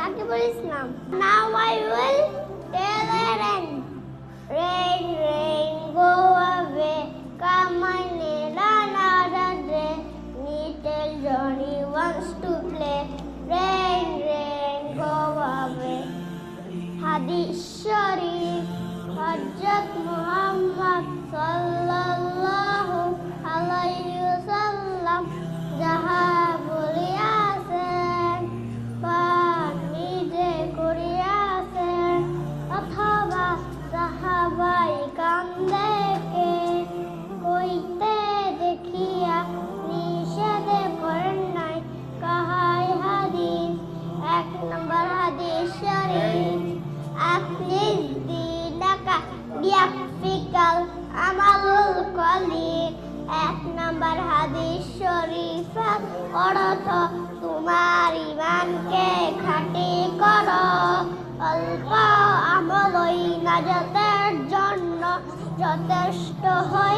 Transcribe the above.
Now I will tell her and rain, rain, go away. Come on, run out of the Johnny wants to play. Rain, rain, go away. Hadith Sharif, Hajjat Mo. বিয়াকফিকাল আমালুল কলিল এক নম্বর হাদিস শরীফা অর্থ তোমার ইমানকে খাটি করো। অল্প আমলই নাজাতের জন্য যথেষ্ট হইবে